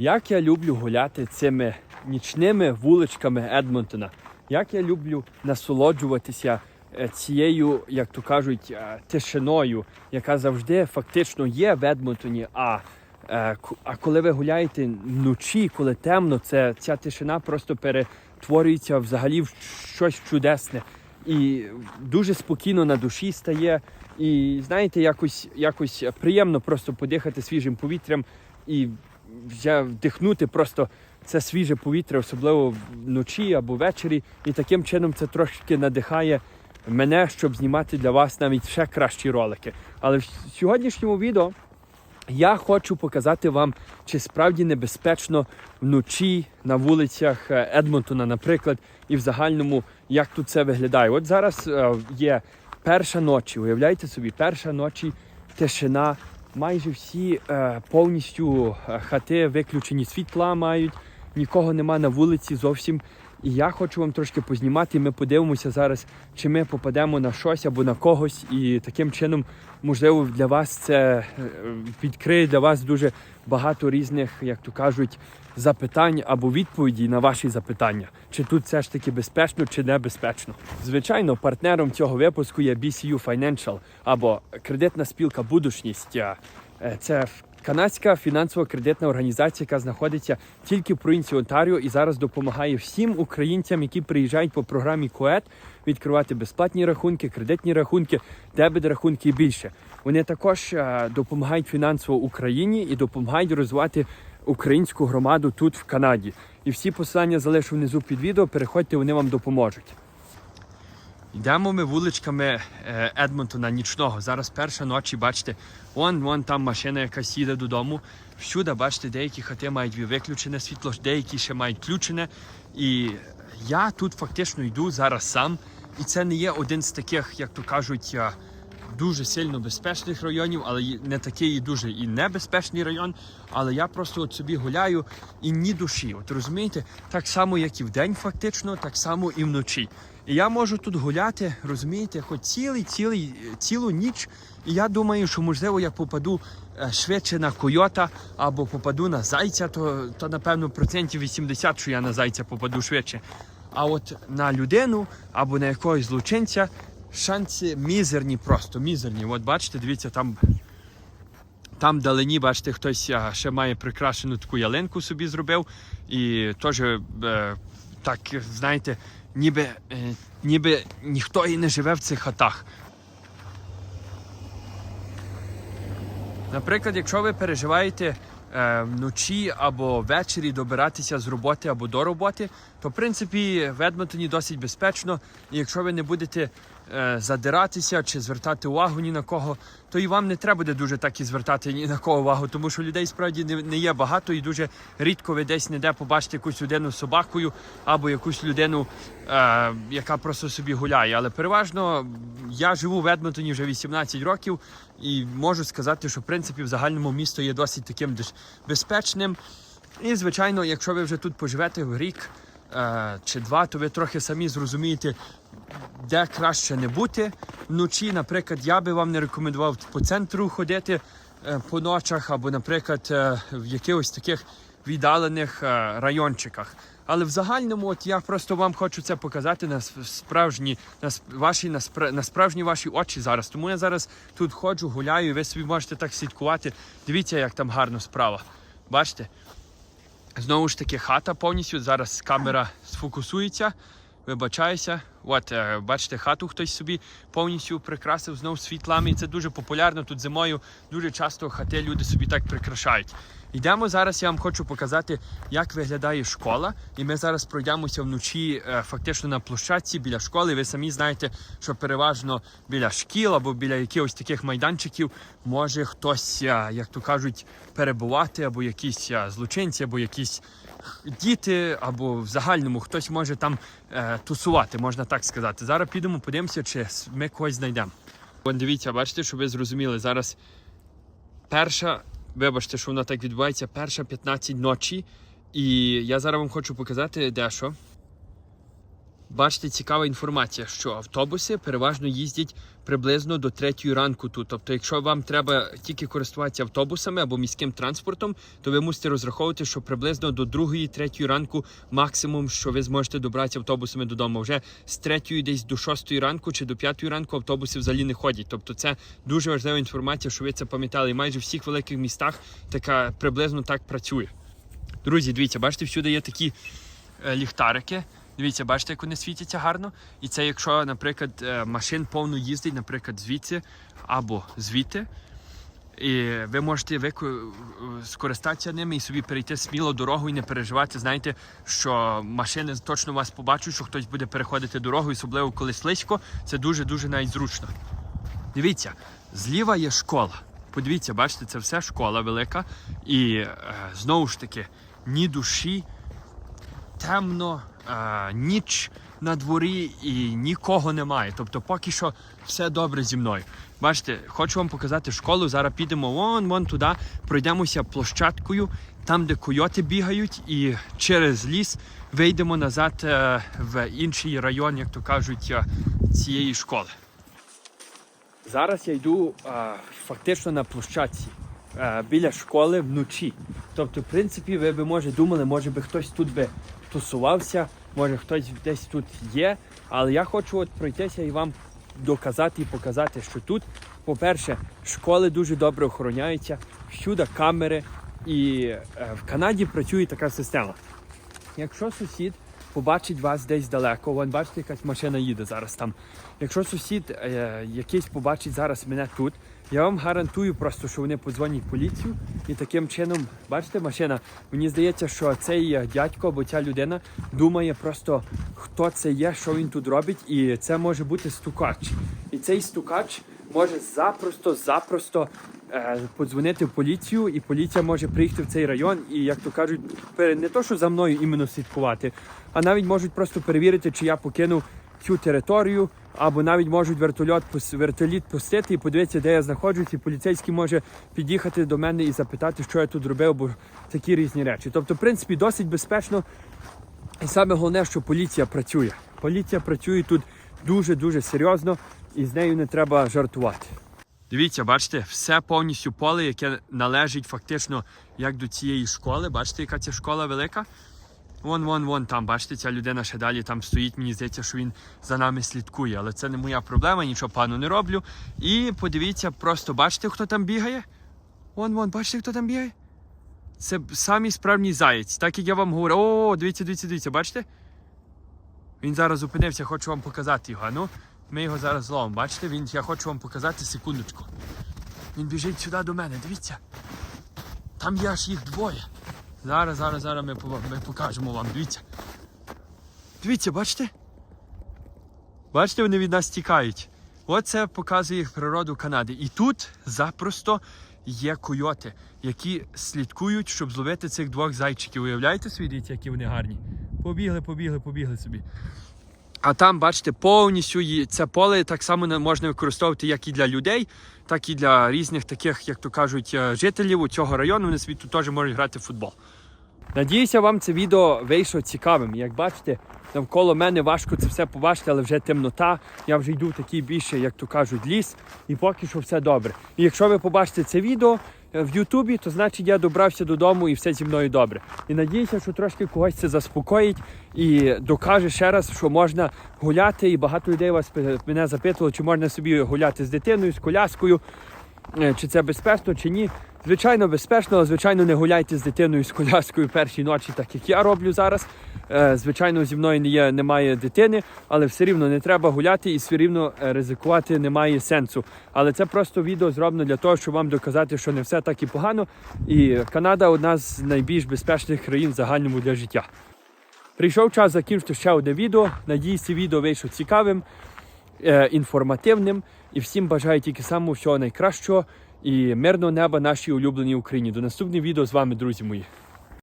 Як я люблю гуляти цими нічними вуличками Едмонтона. Як я люблю насолоджуватися е, цією, як то кажуть, е, тишиною, яка завжди фактично є в Едмонтоні. А, е, а коли ви гуляєте вночі, коли темно, це, ця тишина просто перетворюється взагалі в щось чудесне. І дуже спокійно на душі стає. І знаєте, якось, якось приємно просто подихати свіжим повітрям і вже вдихнути просто це свіже повітря, особливо вночі або ввечері. І таким чином це трошки надихає мене, щоб знімати для вас навіть ще кращі ролики. Але в сьогоднішньому відео я хочу показати вам, чи справді небезпечно вночі на вулицях е, Едмонтона, наприклад, і в загальному, як тут це виглядає. От зараз е, є перша ночі. Уявляєте собі, перша ночі тишина. Майже всі е, повністю е, хати виключені світла мають, нікого нема на вулиці зовсім. І я хочу вам трошки познімати. Ми подивимося зараз, чи ми попадемо на щось або на когось. І таким чином, можливо, для вас це е, відкриє для вас дуже багато різних, як то кажуть, запитань або відповідей на ваші запитання. Чи тут все ж таки безпечно, чи небезпечно. Звичайно, партнером цього випуску є BCU Financial або кредитна спілка Будушність. Е, Це канадська фінансово-кредитна організація, яка знаходиться тільки в провінції Онтаріо і зараз допомагає всім українцям, які приїжджають по програмі КОЕТ, відкривати безплатні рахунки, кредитні рахунки, дебет рахунки і більше. Вони також е, допомагають фінансово Україні і допомагають розвивати українську громаду тут в Канаді. І всі посилання залишу внизу під відео. Переходьте, вони вам допоможуть. Йдемо ми вуличками е, Едмонтона нічного. Зараз перша ночі, бачите, вон, вон там машина якась їде додому. Всюди, бачите, деякі хати мають виключене світло, деякі ще мають включене. І я тут фактично йду зараз сам. І це не є один з таких, як то кажуть, е, дуже сильно безпечних районів, але не такий і дуже і небезпечний район. Але я просто от собі гуляю і ні душі. От розумієте, так само, як і вдень, фактично, так само і вночі. І я можу тут гуляти, розумієте, хоч цілий, цілий, цілу ніч. І я думаю, що можливо я попаду е, швидше на койота або попаду на зайця, то, то напевно процентів 80, що я на зайця попаду швидше. А от на людину або на якогось злочинця шанси мізерні, просто мізерні. От бачите, дивіться, там там вдалині, бачите, хтось ще має прикрашену таку ялинку собі зробив. І теж, е, так, знаєте, ніби, е, ніби ніхто і не живе в цих хатах. Наприклад, якщо ви переживаєте е, вночі або ввечері добиратися з роботи або до роботи, то в принципі в Едмонтоні досить безпечно. І якщо ви не будете задиратися чи звертати увагу ні на кого, то і вам не треба буде дуже так і звертати ні на кого увагу, тому що людей справді не, є багато і дуже рідко ви десь не де побачите якусь людину з собакою або якусь людину, е, яка просто собі гуляє. Але переважно я живу в Едмонтоні вже 18 років і можу сказати, що в принципі в загальному місто є досить таким безпечним. І, звичайно, якщо ви вже тут поживете в рік е, чи два, то ви трохи самі зрозумієте, де краще не бути. Вночі, наприклад, я би вам не рекомендував по центру ходити е, по ночах, або, наприклад, е, в якихось таких віддалених е, райончиках. Але в загальному, от я просто вам хочу це показати на справжні, на ваші на, спра- на справжні ваші очі зараз. Тому я зараз тут ходжу, гуляю, і ви собі можете так слідкувати. Дивіться, як там гарно справа. Бачите? Знову ж таки, хата повністю. Зараз камера сфокусується. Вибачаюся. От, е, бачите, хату хтось собі повністю прикрасив знову світлами. І це дуже популярно. Тут зимою дуже часто хати люди собі так прикрашають. Йдемо зараз, я вам хочу показати, як виглядає школа. І ми зараз пройдемося вночі е, фактично на площадці біля школи. Ви самі знаєте, що переважно біля шкіл або біля якихось таких майданчиків може хтось, е, як то кажуть, перебувати, або якісь злочинці, або якісь діти, або в загальному хтось може там е, тусувати, можна так сказати. Зараз підемо, подивимося, чи ми когось знайдемо. Вон дивіться, бачите, щоб ви зрозуміли, зараз перша, вибачте, що вона так відбувається, перша 15 ночі. І я зараз вам хочу показати дещо. Бачите, цікава інформація, що автобуси переважно їздять приблизно до третьої ранку тут. Тобто, якщо вам треба тільки користуватися автобусами або міським транспортом, то ви мусите розраховувати, що приблизно до другої, третьої ранку максимум, що ви зможете добратися автобусами додому. Вже з третьої десь до шостої ранку чи до п'ятої ранку автобуси взагалі не ходять. Тобто, це дуже важлива інформація, що ви це пам'ятали. І майже в всіх великих містах така приблизно так працює. Друзі, дивіться, бачите, всюди є такі е, ліхтарики. Дивіться, бачите, як вони світяться гарно. І це якщо, наприклад, е, машин повно їздить, наприклад, звідси або звідти. І ви можете вику... скористатися ними і собі перейти сміло дорогу і не переживати. Знаєте, що машини точно вас побачать, що хтось буде переходити дорогу, особливо коли слизько, це дуже-дуже навіть зручно. Дивіться, зліва є школа. Подивіться, бачите, це все школа велика. І е, знову ж таки, ні душі, темно, е, ніч на дворі і нікого немає. Тобто, поки що все добре зі мною. Бачите, хочу вам показати школу. Зараз підемо вон, вон туди, пройдемося площадкою, там, де койоти бігають, і через ліс вийдемо назад е, в інший район, як то кажуть, е, цієї школи. Зараз я йду а, фактично на площадці біля школи вночі. Тобто, в принципі, ви би може думали, може би хтось тут би тусувався, може хтось десь тут є. Але я хочу от пройтися і вам доказати і показати, що тут, по-перше, школи дуже добре охороняються, всюди камери, і е, в Канаді працює така система. Якщо сусід побачить вас десь далеко, вон бачите, якась машина їде зараз там. Якщо сусід е, якийсь побачить зараз мене тут, я вам гарантую просто, що вони подзвонять поліцію і таким чином, бачите, машина. Мені здається, що цей е, дядько або ця людина думає просто, хто це є, що він тут робить, і це може бути стукач. І цей стукач може запросто, запросто е, подзвонити в поліцію, і поліція може приїхати в цей район і, як то кажуть, не то, що за мною іменно слідкувати, а навіть можуть просто перевірити, чи я покинув цю територію, або навіть можуть вертольот вертоліт пустити і подивитися, де я знаходжусь, і поліцейський може під'їхати до мене і запитати, що я тут робив, бо такі різні речі. Тобто, в принципі, досить безпечно. І саме головне, що поліція працює. Поліція працює тут дуже-дуже серйозно, і з нею не треба жартувати. Дивіться, бачите, все повністю поле, яке належить фактично як до цієї школи. Бачите, яка ця школа велика? Вон, вон, вон там, бачите, ця людина ще далі там стоїть. Мені здається, що він за нами слідкує. Але це не моя проблема, нічого пану не роблю. І подивіться, просто бачите, хто там бігає? Вон, вон, бачите, хто там бігає? Це самий справжній заєць. Так як я вам говорю, о, дивіться, дивіться, дивіться, бачите? Він зараз зупинився, хочу вам показати його. Ну, ми його зараз зловимо. Бачите, він, я хочу вам показати секундочку. Він біжить сюди до мене, дивіться. Там є аж їх двоє. Зараз, зараз, зараз ми, ми покажемо вам. Дивіться. Дивіться, бачите? Бачите, вони від нас тікають. Оце показує їх природу Канади. І тут запросто є койоти, які слідкують, щоб зловити цих двох зайчиків. Уявляєте свій дітей, які вони гарні. Побігли, побігли, побігли собі. А там, бачите, повністю це поле так само можна використовувати як і для людей, так і для різних таких, як то кажуть, е, жителів у цього району. Вони собі тут теж можуть грати в футбол. Надіюся, вам це відео вийшло цікавим. Як бачите, навколо мене важко це все побачити, але вже темнота. Я вже йду в такий більше, як то кажуть, ліс, і поки що все добре. І якщо ви побачите це відео е, в Ютубі, то значить я добрався додому і все зі мною добре. І надіюся, що трошки когось це заспокоїть і докаже ще раз, що можна гуляти. І багато людей вас мене запитувало, чи можна собі гуляти з дитиною, з коляскою. Е, чи це безпечно, чи ні. Звичайно, безпечно, звичайно не гуляйте з дитиною з коляскою перші ночі, так як я роблю зараз. Е, Звичайно, зі мною є, немає дитини, але все рівно не треба гуляти і все рівно е, ризикувати немає сенсу. Але це просто відео зроблено для того, щоб вам доказати, що не все так і погано. І Канада одна з найбільш безпечних країн загальному для життя. Прийшов час закінчити ще одне відео. Надіюсь, відео вийшло цікавим, е, інформативним. І всім бажаю тільки самого всього найкращого і мирного неба нашій улюбленій Україні. До наступного відео з вами, друзі мої.